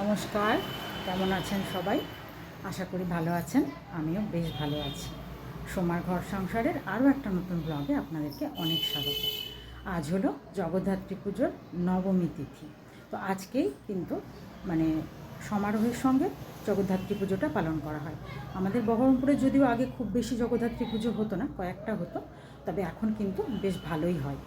নমস্কার, কেমন আছেন সবাই? আশা করি ভালো আছেন, আমিও বেশ ভালো আছি। সোমার ঘর সংসারের আরও একটা নতুন ব্লগে আপনাদেরকে অনেক স্বাগত। আজ হলো জগদ্ধাত্রী পুজোর নবমী তিথি। তো আজকেই কিন্তু মানে সমারোহের সঙ্গে জগদ্ধাত্রী পুজোটা পালন করা হয়। আমাদের বহরমপুরে যদিও আগে খুব বেশি জগদ্ধাত্রী পুজো হতো না, কয়েকটা হতো, তবে এখন কিন্তু বেশ ভালোই হয়।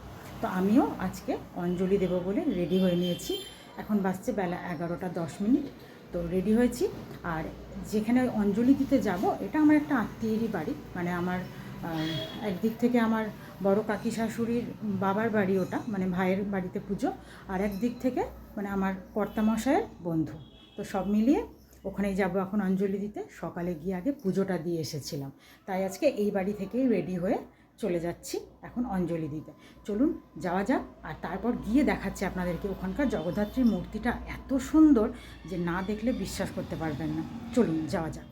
তো আমিও আজকে অঞ্জলি দেব বলে রেডি হয়ে নিয়েছি। এখন বাজছে বেলা এগারোটা দশ মিনিট, তো রেডি হয়েছি। আর যেখানে অঞ্জলি দিতে যাব, এটা আমার একটা আত্মীয়েরই বাড়ি। মানে আমার একদিক থেকে আমার বড় কাকি শাশুড়ির বাবার বাড়ি ওটা মানে ভাইয়ের বাড়িতে পুজো। আর একদিক থেকে মানে আমার কর্তামশায়ের বন্ধু। তো সব মিলিয়ে ওখানেই যাব এখন অঞ্জলি দিতে সকালে গিয়ে আগে পুজোটা দিয়ে এসেছিলাম। তাই আজকে এই বাড়ি থেকেই রেডি হয়ে চলে যাচ্ছি এখন অঞ্জলি দিতে। চলুন যাওয়া যাক, আর তারপর গিয়ে দেখাচ্ছি আপনাদেরকে ওখানকার জগদ্ধাত্রীর মূর্তিটা এত সুন্দর যে না দেখলে বিশ্বাস করতে পারবেন না। চলুন যাওয়া যাক।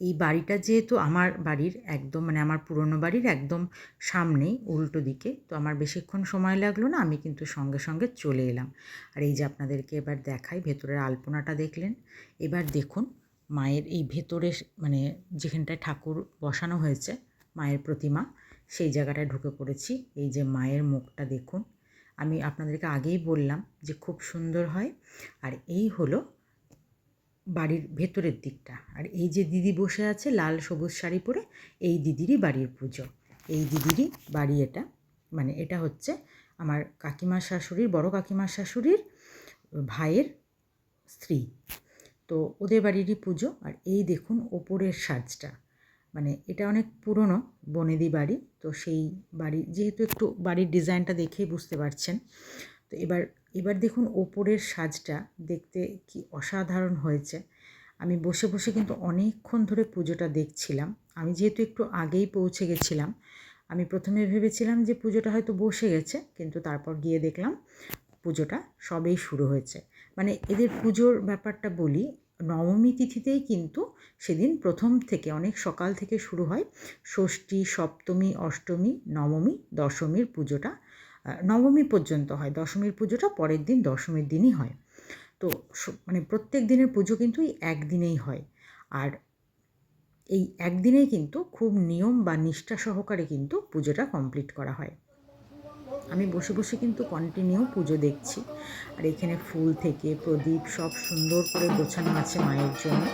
এই বাড়িটা যেহেতু আমার বাড়ির একদম মানে আমার পুরনো বাড়ির একদম সামনেই, উল্টো দিকে, তো আমার বেশিক্ষণ সময় লাগল না, আমি কিন্তু সঙ্গে সঙ্গে চলে এলাম। আর এই যে আপনাদেরকে এবার দেখাই, ভেতরের আলপনাটা দেখলেন। এবার দেখুন, মায়ের এই ভেতরে মানে যেখানটায় ঠাকুর বসানো হয়েছে, মায়ের প্রতিমা সেই জায়গাটায় ঢুকে পড়েছি। এই যে মায়ের মুখটা দেখুন, আমি আপনাদেরকে আগেই বললাম যে খুব সুন্দর হয়। আর এই হলো বাড়ির ভেতরের দিকটা। আর এই যে দিদি বসে আছে লাল সবুজ শাড়ি পরে, এই দিদিরই বাড়ির পুজো। এই দিদিরই বাড়ি এটা। মানে এটা হচ্ছে আমার কাকিমার শাশুড়ির, বড় কাকিমার শাশুড়ির ভাইয়ের স্ত্রী। তো ওদের বাড়িরই পুজো। আর এই দেখুন ওপরের সাজটা। মানে এটা অনেক পুরনো বনেদি বাড়ি। তো সেই বাড়ি, যেহেতু একটু বাড়ির ডিজাইনটা দেখেই বুঝতে পারছেন। তো এবার এবার দেখুন ওপরের সাজটা দেখতে কি অসাধারণ হয়েছে। আমি বসে বসে কিন্তু অনেকক্ষণ ধরে পুজোটা দেখছিলাম। আমি যেহেতু একটু আগেই পৌঁছে গেছিলাম, আমি প্রথমে ভেবেছিলাম যে পুজোটা হয়তো বসে গেছে, কিন্তু তারপর গিয়ে দেখলাম পুজোটা সবেই শুরু হয়েছে। মানে এদের পুজোর ব্যাপারটা বলি নবমী তিথিতেই কিন্তু সেদিন প্রথম থেকে অনেক সকাল থেকে শুরু হয়। ষষ্ঠী, সপ্তমী, অষ্টমী, নবমী, দশমীর পুজোটা নবমী পর্যন্ত হয়। দশমীর পুজোটা পরের দিন দশমীর দিনই হয়। তো মানে প্রত্যেক দিনের পুজো কিন্তু এই একদিনেই হয়। আর এই একদিনেই কিন্তু খুব নিয়ম বা নিষ্ঠা সহকারে কিন্তু পুজোটা কমপ্লিট করা হয়। আমি বসে বসে কিন্তু কন্টিনিউ পুজো দেখছি। আর এখানে ফুল থেকে প্রদীপ সব সুন্দর করে গোছানো আছে মায়ের জন্য।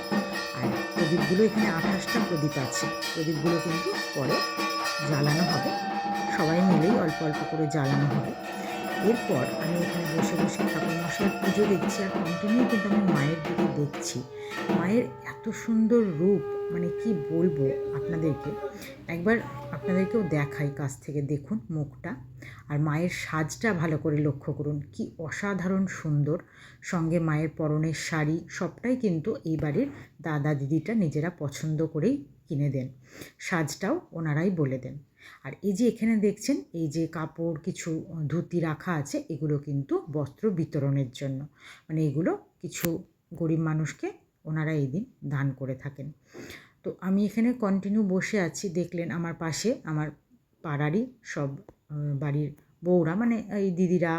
আর প্রদীপগুলো এখানে আঠাশটা প্রদীপ আছে। প্রদীপগুলো কিন্তু পরে জ্বালানো হবে। সবাই মিলেই অল্প অল্প করে জ্বালানো হবে। এরপর আমি এখানে বসে বসে ঠাকুর মশাইয়ের পুজো দেখছি আর কন্টিনিউ কিন্তু আমি মায়ের দিকে দেখছি। মায়ের এত সুন্দর রূপ মানে কি বলব আপনাদেরকে? একবার আপনাদেরকেও দেখাই কাছ থেকে, দেখুন মুখটা। আর মায়ের সাজটা ভালো করে লক্ষ্য করুন, কি অসাধারণ সুন্দর। সঙ্গে মায়ের পরনের শাড়ি, সবটাই কিন্তু এই বাড়ির দাদা দিদিটা নিজেরা পছন্দ করেই কিনে দেন। সাজটাও ওনারাই বলে দেন। আর এই যে এখানে দেখছেন, এই যে কাপড় কিছু ধুতি রাখা আছে, এগুলো কিন্তু বস্ত্র বিতরণের জন্য। মানে এগুলো কিছু গরিব মানুষকে ওনারা এই দিন দান করে থাকেন। তো আমি এখানে কন্টিনিউ বসে আছি, দেখলেন আমার পাশে আমার পাড়ারই সব বাড়ির বউরা মানে এই দিদিরা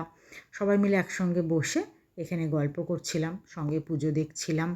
সবাই মিলে একসঙ্গে বসে এখানে গল্প করছিলাম, সঙ্গে পুজো দেখছিলাম।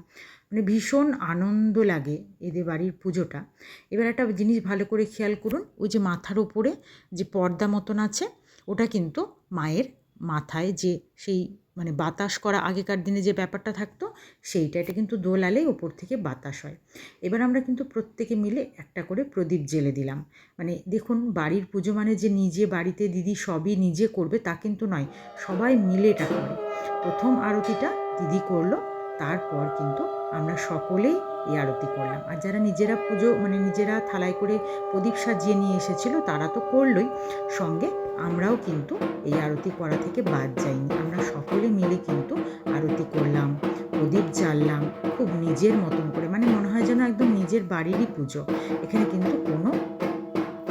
মানে ভীষণ আনন্দ লাগে এদের বাড়ির পুজোটা। এবার একটা জিনিস ভালো করে খেয়াল করুন, ওই যে মাথার উপরে যে পর্দা মতন আছে, ওটা কিন্তু মায়ের মাথায় যে সেই মানে বাতাস করা আগেকার দিনে যে ব্যাপারটা থাকতো, সেইটা এটা কিন্তু দোলালে ওপর থেকে বাতাস হয়। এবার আমরা কিন্তু প্রত্যেকে মিলে একটা করে প্রদীপ জেলে দিলাম। মানে দেখুন, বাড়ির পুজো মানে যে নিজে বাড়িতে দিদি সবই নিজে করবে, তা কিন্তু নয়, সবাই মিলে এটা করে। প্রথম আরতিটা দিদি করল, তারপর কিন্তু আমরা সকলেই এই আরতি করলাম। আর যারা নিজেরা পুজো মানে নিজেরা থালায় করে প্রদীপ সাজিয়ে নিয়ে এসেছিল, তারা তো করলোই। সঙ্গে আমরাও কিন্তু এই আরতি করা থেকে বাদ যাইনি। আমরা সকলে মিলে কিন্তু আরতি করলাম, প্রদীপ জ্বাললাম, খুব নিজের মতন করে। মানে মনে হয় যেন একদম নিজের বাড়িরই পুজো। এখানে কিন্তু কোনো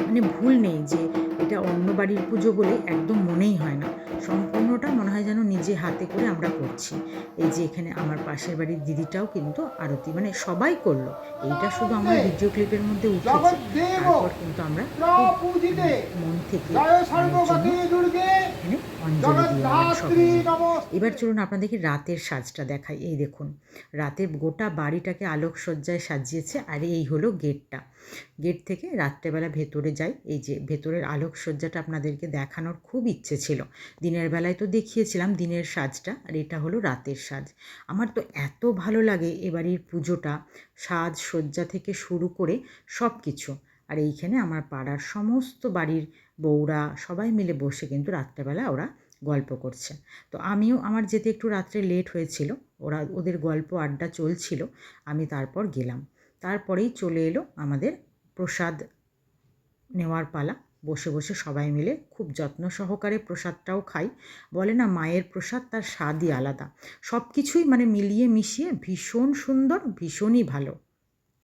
মানে ভুল নেই যে এটা অন্য বাড়ির পুজো বলে একদম মনেই হয় না। সম্পূর্ণ মনে হয় যেন নিজে হাতে করে আমরা করছি। এই যে এখানে আমার পাশের বাড়ির দিদিটাও কিন্তু আরতি মানে সবাই করল। এইটা শুধু আমার ভিডিও ক্লিপের মধ্যে উঠেছে। তারপর কিন্তু আমরা মন থেকে। এবার চলুন আপনাদেরকে রাতের সাজটা দেখাই। এই দেখুন রাতে গোটা বাড়িটাকে আলোকসজ্জায় সাজিয়েছে আর এই হলো গেটটা। গেট থেকে রাত্রেবেলা ভেতরে যাই। এই যে ভেতরের আলোকসজ্জাটা আপনাদেরকে দেখানোর খুব ইচ্ছে ছিল। দিনের বেলায় তো দেখিয়েছিলাম দিনের সাজটা, আর এটা হলো রাতের সাজ। আমার তো এত ভালো লাগে এবারের পুজোটা, সাজ, সজ্জা থেকে শুরু করে সব কিছু আর এইখানে আমার পাড়ার সমস্ত বাড়ির বউরা সবাই মিলে বসে কিন্তু রাত্রেবেলা ওরা গল্প করছে। তো আমিও, আমার যেতে একটু রাত্রে লেট হয়েছিল, ওরা, ওদের গল্প আড্ডা চলছিল, আমি তারপর গেলাম। তারপরেই চলে এলো আমাদের প্রসাদ নেওয়ার পালা। বসে বসে সবাই মিলে খুব যত্ন সহকারে প্রসাদটাও খাই। বলে না, মায়ের প্রসাদ তার স্বাদই আলাদা। সব কিছুই মানে মিলিয়ে মিশিয়ে ভীষণ সুন্দর, ভীষণই ভালো।